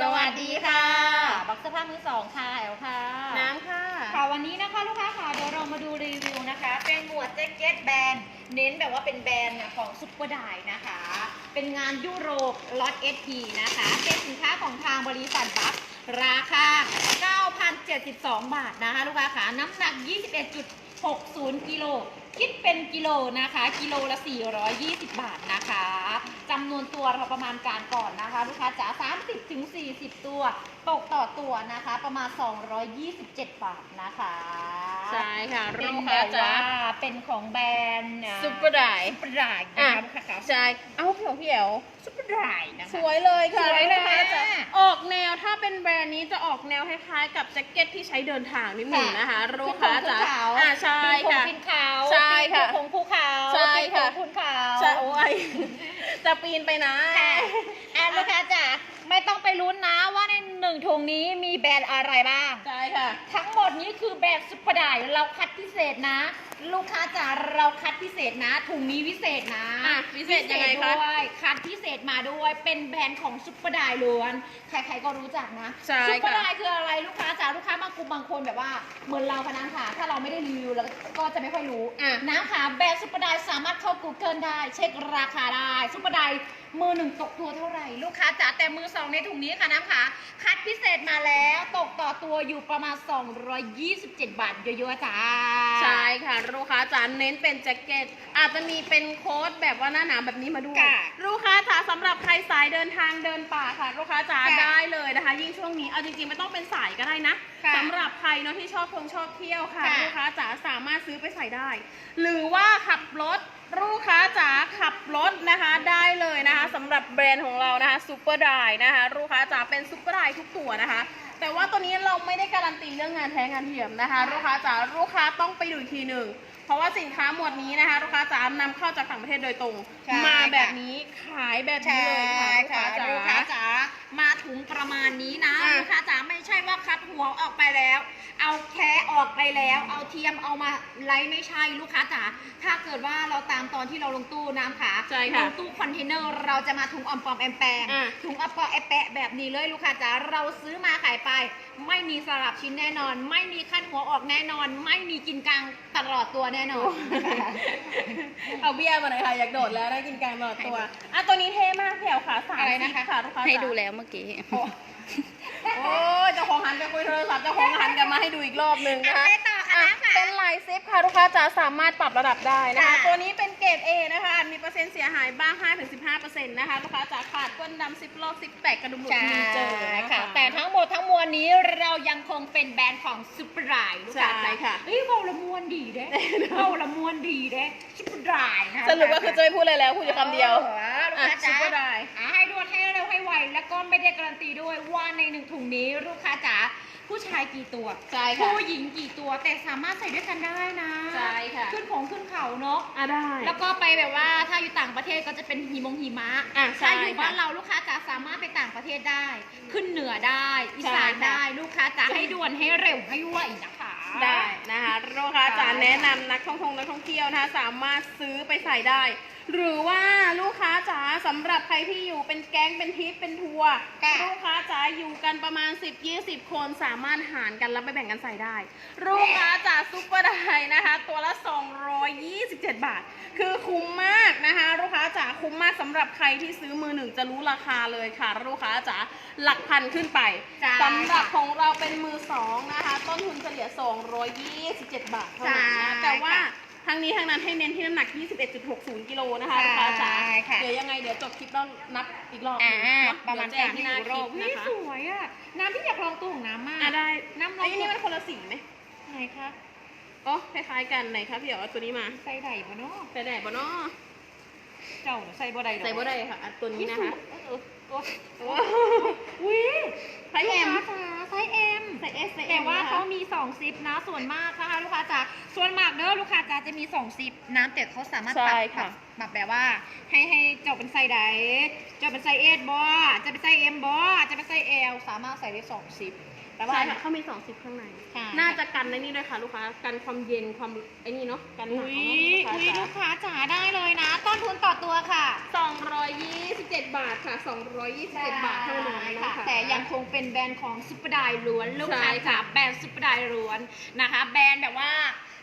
สวัสดีค่ะบักสภาพมือสองค่ะแอลค่ะ น้ำค่ะ ค่ะวันนี้นะคะลูกค้าค่ะเดี๋ยวเรามาดูรีวิวนะคะ เป็นหมวดแจ็คเก็ตแบรนด์เน้นแบบว่าเป็นแบรนด์ของซุปเปอร์ไดนะคะ เป็นงานยุโรปล็อตเอทีนะคะ เป็นสินค้าของทางบริษัทบัคราคา 9,072 บาทนะคะ ลูกค้าค่ะน้ำหนัก 21.60กิโล คิดเป็นกิโลนะคะ กิโลละ 420 บาทนะคะจำนวนตัวเราประมาณการก่อนนะคะ ลูกค้าจ๋า30ถึง40 ตัว ตกต่อตัวนะคะ ประมาณ 227 บาทนะคะใช่ค่ะเป็ลูนกแบค้าบจ๋าว่าเป็นของแบรนด์ซุปเปอร์ไดซุปเปอร์ไดนะอะคะลูกค้าค่ะใช่ เอ้าพี่ของพี่เอ๋วซุปเปอร์ไดนะคะสวยเลยค่ะสวยเลยลูกค้าจ๋าอะออกแนวถ้าเป็นแบรนด์นี้จะออกแนวคล้ายๆกับแจ็คเก็ตที่ใช้เดินทางนิดหนึ่งนะคะลูกค้าจ๋าอ่าใช่ค่ะ ปีนเขาใช่ค่ะปีนของภูเขาใช่ค่ะปีนของภูเขา ใช่โอ้ยจะปีนไปนะ ค่ะอะลูกค้าจ๋า ไม่ต้องไปลุ้นนะว่าในหนึ่งถุงนี้มีแบรนด์อะไรบ้าง ใช่ค่ะ ทั้งหมดนี้คือแบบซุปเปอร์ไดเราคัดพิเศษนะ ลูกค้าจ๋าเราคัดพิเศษนะ ถุงนี้พิเศษนะอะพิเศษยังไงคะ ด้วยคัดพิเศษมาด้วยเป็นแบรนด์ของซุปเปอร์ไดล้วน ใครๆก็รู้จักนะใช่ซุปเปอร์ค่ะไดคืออะไรลูกค้าจ๋าลูกค้าบางกลุ่มบางคนแบบว่าเหมือนเราพนันค่ะ ถ้าเราไม่ได้รีวิวแล้วก็จะไม่ค่อยรู้ อะ น้ำค่ะแบรนด์ซุปเปอร์ไดสามารถเข้า Google ได้ เช็คราคาได้ซุปเปอร์ได มือหนึ่งตกตัวเท่าไหร่ ลูกค้าจ๋าแต่มือสองในถุงนี้ค่ะน้ำค่ะคัดพิเศษมาแล้วตกต่อตัวอยู่ประมาณ 227 บาทเยอะๆจ้าใช่ค่ะ ลูกค้าจ๋าเน้นเป็นแจ็คเก็ต อาจจะมีเป็นโค้ทแบบว่าหน้าหนาวแบบนี้มาด้วย ค่ะลูกค้าจ๋าสำหรับใครสายเดินทางเดินป่าค่ะ ลูกค้าจ๋าค่ะได้เลยนะคะ ยิ่งช่วงนี้เอาจริงๆไม่ต้องเป็นสายก็ได้นะค่ะสำหรับใครเนาะที่ชอบท่องชอบเที่ยวค่ะ ค่ะ ลูกค้าจ๋าสามารถซื้อไปใส่ได้ หรือว่าขับรถลูกค้าจ๋าขับ รถนะคะได้เลยนะคะสำหรับแบรนด์ของเรานะคะซูเปอร์ไดนะคะลูกค้าจ๋าเป็นซูเปอร์ไดทุกตัวนะคะ แต่ว่าตัวนี้เราไม่ได้การันตีเรื่องงานแท้งานเทียมนะคะลูกค้าจ๋าลูกค้าต้องไปดูอีกทีหนึ่งเพราะว่าสินค้าหมวดนี้นะคะลูกค้าจ๋านำเข้าจากต่างประเทศโดยตรง ใช่มาแบบนี้ขายแบบนี้เลยค่ะลูกค้าจ๋าลูกค้าจ๋ามา ถุงประมาณนี้นะอะ ลูกค้าจ๋าไม่ใช่ว่าคัดหัวออกไปแล้ว เอาแค่ออกไปแล้ว เอาเทียมเอามาไลฟ์ไม่ใช่ลูกค้าจ๋าถ้าเกิดว่าเราตามตอนที่เราลงตู้น้ำขาใช่ค่ะลงตู้คอนเทนเนอร์เราจะมาถุงออมปอมแอมแปงอะ ถุงออมปอมแอมแปะแบบนี้เลยลูกค้าจ๋าเราซื้อมาขายไป ไม่มีสลับชิ้นแน่นอน ไม่มีคัดหัวออกแน่นอน ไม่มีกินกลางตลอดตัวแน่นอน เอาเบี้ยมาหน่อยค่ะ อยากโดดแล้วได้กินกลางตลอดตัว อะ ตัวนี้เท่มากแถวขาสามอะไรสินะคะบค่ะลูกค้าจ๋าให้ดูแล้วเมื่อกี้โอ้โอ้ยเจ้าของหันไปคุยโทรศัพท์เจ้าของหันกลับมาให้ดูอีกรอบหนึ่งนะคะอะไปต่อค่ะอะน้ำค่ะ เป็นลายซิปค่ะลูกค้าจ๋าสามารถปรับระดับได้นะคะ ค่ะ ตัวนี้เป็นเกรด A นะคะอาจมีเปอร์เซ็นต์เสียหายบ้าง 5-15%นะคะลูกค้าจ๋าขาดก้นดำซิปลอกซิปแตกกระดุมหลุดใช่มีเจอนะคะค่ะแต่ทั้งหมดทั้งมวลนี้เรายังคงเป็นแบรนด์ของซุปเปอร์ไดลูกค้าใช่ค่ะ เฮ้ยเบาละมวนดีเด้เบาละมวนดีเด้ซุปเปอร์ไดนะสรุปก็คือเจยพูดอะไรแล้วพูดอยู่คำเดียวออลูกค้าอะซุจ๋าปเปอร์ไดอะ ไวแล้วก็ไม่ได้การันตีด้วยว่าในหนึ่งถุงนี้ลูกค้าจ๋าผู้ชายกี่ตัว ใช่ค่ะ ผู้หญิงกี่ตัวแต่สามารถใส่ด้วยกันได้นะใช่ค่ะ ขึ้นของขึ้นเขาเนาะ อะได้ แล้วก็ไปแบบว่าถ้าอยู่ต่างประเทศก็จะเป็นหิมงหิมะอะใช่ถ้าอยู่ค่ะบ้านเราลูกค้าจ๋าสามารถไปต่างประเทศได้ ขึ้นเหนือได้อีสานใช่ค่ะได้ลูกค้าจ๋าให้ด่วนให้เร็วให้ไวนะคะ ได้นะคะลูกค้าจ๋าได้ค่ะแนะนำนักท่องเที่ยวนักท่องเที่ยวนะคะสามารถซื้อไปใส่ได้ หรือว่าลูกค้าจ๋าสำหรับใครที่อยู่เป็นแก๊งเป็นทริปเป็นทัวร์ค่ะลูกค้าจ๋าอยู่กันประมาณ 10-20 คนสามารถหารกันแล้วไปแบ่งกันใส่ได้ ลูกค้าจ๋าซุปเปอร์ไดนะคะ ตัวละ 227 บาท คือคุ้มมากนะคะ ลูกค้าจ๋าคุ้มมากสำหรับใครที่ซื้อมือหนึ่งจะรู้ราคาเลยค่ะ ลูกค้าจ๋าหลักพันขึ้นไปจ้าสำหรับของเราเป็นมือสองนะคะ ต้นทุนเฉลี่ย 227 บาทเท่านั้นนะใช่แต่ว่า ค่ะ ทั้งนี้ทั้งนั้นให้เน้นที่น้ำหนัก 21.60 กิโลนะคะใช่ลูกค้าจ๋าค่ะ เดี๋ยวยังไงเดี๋ยวจบคลิปต้องนับอีกรอบหอ่านึ่งเนอะประมาณเดี๋ยวแจ้กางรที่ที่หหน้าน้าคคลิลิปปนะคะสวยอะ น้ำที่อยากลองตัวของน้ำมาก อะได้น้ำลไอ้องนี่มันคนละสีไหมไหนคะอ๋อคล้ายๆกันไหนคะพี่เอ๋เอาตัวนี้มาใส่ไดบ่เนาะใส่ได้บ่เนาะเจ้าน่ะใส่บ่ได้ดอกใส่บ่ได้ค่ะอะตัวนี้นะคะ เออ โอ้ยโอ้อุ้ยไซส์ M ลูกค้าจ๋าไซส์เอ็มใส่ S ใส่แต่ M ว่านะคะเขามี2ซิปนะส่วนมากนะคะลูกค้าจ๋าส่วนมากเด้อลูกค้าจ๋าจะมี2ซิปน้ำแต่เขาสามารถปรับใช่ปรัค่ะ บปรับแบบว่า ให้ให้เจาะเป็นไซส์ใดเจาะเป็นไซส์เอสบอจะเป็นไซส์เอ็มบอจะเป็นไซส์เอลสามารถใส่ได้2ซิปแต่ว่า ใช่ค่ะเขามีสองซิปข้างในค่ะน่าจะกันในนี่ด้วยค่ะ ลูกค้า กันความเย็นความไอ้นี่เนาะ กันหนาอุ้วยอุ้ยเนาะลูกค้าจ๋าได้เลยนะ ต้นทุนต่อตัวค่ะ สองร้อยยี่สิบเจ็ด บาทค่ะสองร้อยยี่สิบเจ็ดบาทเท่านั้นใช่นะค่ะ คะ แต่ยังคงเป็นแบรนด์ของซุปเปอร์ไดล้วนลูกค้าใช่จ๋าค่ะแบรนด์ซุปเปอร์ไดล้วนนะคะ แบรนด์แบบว่า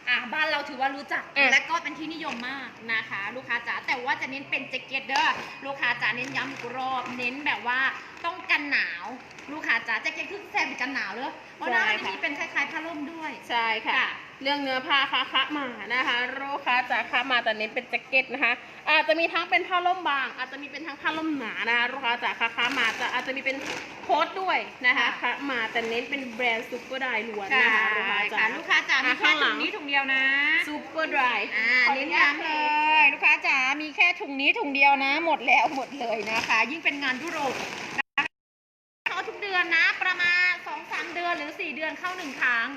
อะบ้านเราถือว่ารู้จัก อะ และก็เป็นที่นิยมมากนะคะ ลูกค้าจ๋าแต่ว่าจะเน้นเป็นแจ็คเก็ตเด้อลูกค้าจ๋าเน้นย้ำอีกรอบเน้นแบบว่าต้องกันหนาว ลูกค้าจ๋าแจ็คเก็ตคือแซมเป็นกันหนาวเลยเพราะหน้ามันจะมีเป็นคล้ายๆผ้าร่มด้วย ใช่ค่ะ ค่ะ เรื่องเนื้อผ้าคะคะมานะคะลูกค้าจะคะมาแต่เน้นเป็นแจ็คเก็ตนะคะ อาจจะมีทั้งเป็นผ้าล่มบาง อาจจะมีเป็นทั้งผ้าล่มหนานะคะลูกค้าจะคะคะมาจะอาจจะมีเป็นโค้ทด้วยนะคะคะมาแต่เน้นเป็นแบรนด์ซุปเปอร์ไดล้วนใช่นะคะลูกค้าจ๋าค่ะลูกค้าจ๋ามีอะแค่ข้างหลัถุงงนี้ถุงเดียวนะซุปเปอร์ไดอ่าเน้นย้ำเลย ลูกค้าจ๋ามีแค่ถุงนี้ถุงเดียวนะ หมดแล้วหมดเลยนะคะ ยิ่งเป็นงานยุโรปนะคะเข้าทุกเดือนนะ ประมาณ2-3เดือนหรือ4เดือนเข้าหนึ่งครั้ง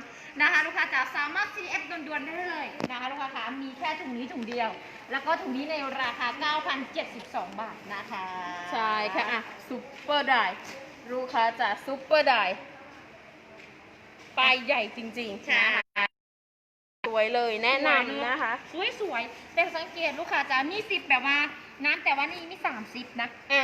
นะคะลูกค้าจ๋าสามารถ CF ด่วนๆได้เลยนะคะลูกค้าคะมีแค่ถุงนี้ถุงเดียว แล้วก็ถุงนี้ในราคา 9,072 บาทนะคะใช่ค่ะอะซุปเปอร์ไดลูกค้าจะซุปเปอร์ไดปลายใหญ่จริงๆใช่นะคะสวยเลยแนะนำนะคะ สวยสวยๆแต่สังเกตลูกค้าจ๋ามีสิบแบบว่าน้ำแต่ว่านี่มีสามสิบนะอะ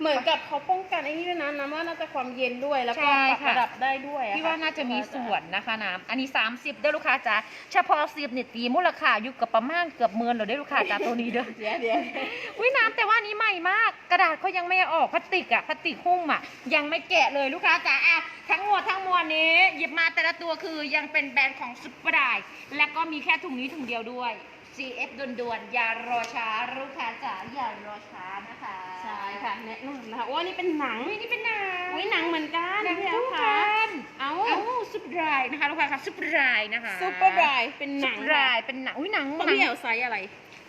เหมือนกับเขาป้องกันไอ้นี่ด้วยนะน้ำว่าน่าจะความเย็นด้วยแล้วก็ใช่ปรับค่ะ ระดับได้ด้วยอพี่ว่าน่าจะมีส่วนนะคะน้ำอันนี้ 30เด้อลูกค้าจ๋าเฉพาะสิบเนี่ยตีมูลค่าอยู่กับประมาณเกือบหมื่นเลยได้อลูกค้าจ๋าตัวนี้เด้อ เดี๋ยวเดี๋ยววิน้ำแต่ว่านี้ใหม่มาก กระดาษเขายังไม่เอาออกพลาสติกอะพลาสติกหุ้มอะยังไม่แกะเลยลูกค้าจ๋าอะทั้งหมดทั้งมวลนี้ หยิบมาแต่ละตัวคือยังเป็นแบรนด์ของซุปเปอร์ไดและก็มีแค่ถุงนี้ถุงเดียวด้วย CF ด่วนๆอย่ารอช้าลูกค้าจ๋าอย่ารอช้านะคะใช่ค่ะแนะนำนะคะว่านี่เป็นหนังวินี่เป็นหนังวิหนังเหมือนกันหนังพี่คู่แอลกัค่ะนเอา เอ้าซุปเปอร์ไดนะคะลูกค้าค่ะซุปเปอร์ไดนะคะซุปเปอร์ไดเป็นหนังซุปเปอร์ไดเป็นหนังอุ้ยหนังของพี่แอลไซส์อะไร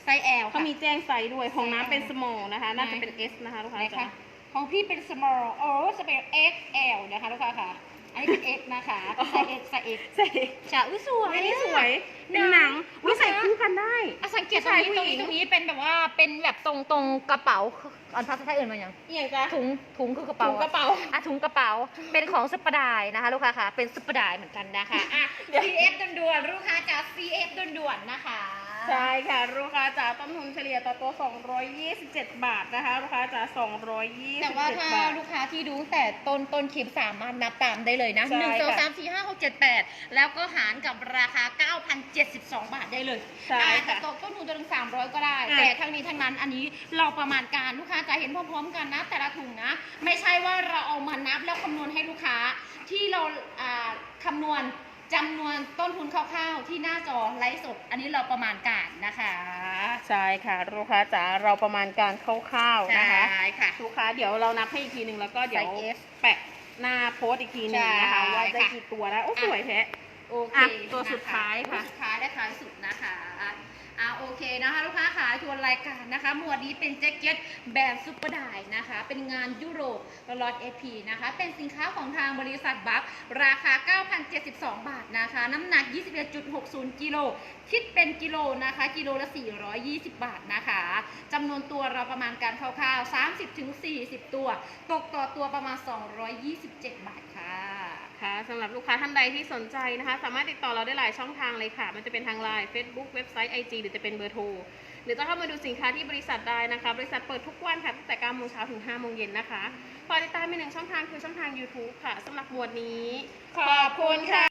ไซส์ L เขาค่ะ มีแจ้งไซส์ด้วยของไซส์น้ำเป็น L small นะคะ น่าจะไหนเป็น S นะคะลูกค้าไหนจ๋าคะของพี่เป็น small โอ้จะเป็น XL นะคะลูกค้าค่ะ อันนี้เป็น X นะคะไซส์ X ไซส์ X ใส่จ้าอุ้ยสวยอันนี้สวยอะเป็นหนังลูวิกใส่ค้าคู่กันได้อะสังเกตตรงนี้ผู้ตรงชายผู้หญินี้งตรงนี้เป็นแบบว่าเป็นแบบตรงตรงกระเป๋าอันภาษาไทยเอื่นมาอย่างอหย่างจ้ะถุงถุงคือกระเป๋าถุงกระเป๋าอะถุงกระเป๋าเป็นของซุปเปอร์ไดนะคะลูกค้าค่ะเป็นซุปเปอร์ไดเหมือนกันนะคะอะเดี๋ยว CF ด่วนๆลูกค้าจ๋า CF ด่วนๆนะคะ ใช่ค่ะลูกค้าจ๋าต้นทุนเฉลี่ยต่อตัว 227 บาทนะคะ ลูกค้าจ๋า227 แต่ว่าถ้าบาท ลูกค้าที่ดูตั้งแต่ต้นต้นคลิปสามารถนับตามได้เลยนะใช่หนึ่งสองค่ะสามสี่ห้าหกเจ็ดแปดแล้วก็หารกับราคา9,072บาทได้เลยใช่อาจจะค่ะตกต้นทุนตัวหนึ่งสามร้อยก็ได้ อะ แต่ทั้งนี้ทั้งนั้นอันนี้เราประมาณการลูกค้าจะเห็นพร้อมๆกันนะ แต่ละถุงนะ ไม่ใช่ว่าเราเอามานับแล้วคำนวณให้ลูกค้าที่เราอ่าคำนวณ จำนวนต้นทุนคร่าวๆที่หน้าจอไลฟ์สดอันนี้เราประมาณการนะคะใช่ค่ะลูกค้าจ๋าเราประมาณการคร่าวๆนะคะใช่ค่ะ ลูกค้าเดี๋ยวเรานับให้อีกทีหนึ่งแล้วก็เดี๋ยวใส่ F แปะหน้าโพสต์อีกทีหนึ่งนะคะใช่ว่าได้ค่ะ กี่ตัวนะโอ้อะสวยแท้ โอเคอะตัวนะคะสุดท้ายค่ะ ตัวสุดท้ายและท้ายสุดนะคะ อ่าโอเคนะคะลูกค้าขายทวนรายการนะคะ หมวดนี้เป็นแจ็คเก็ตแบรนด์ซุปเปอร์ไดนะคะ เป็นงานยุโรปลอตเอพีนะคะ เป็นสินค้าของทางบริษัทบัคราคา 9,072 บาทนะคะ น้ำหนัก 21.60 กิโล คิดเป็นกิโลนะคะ กิโลละ 420 บาทนะคะจำนวนตัวเราประมาณการคร่าวๆ 30-40 ตัว ตกต่อตัวประมาณ 227 บาทค่ะะคะสำหรับลูกค้าท่านใดที่สนใจนะคะ สามารถติดต่อเราได้หลายช่องทางเลยค่ะ มันจะเป็นทางไลน์ Facebook เว็บไซต์ IG หรือจะเป็นเบอร์โทรหรือจะเข้ามาดูสินค้าที่บริษัทได้นะคะ บริษัทเปิดทุกวันค่ะตั้งแต่9โมงเช้าถึง5โมงเย็นนะคะฝากติดตามอีกหนึ่งช่องทางคือช่องทาง YouTube ค่ะสำหรับหมวดนี้ ขอบคุณค่ะ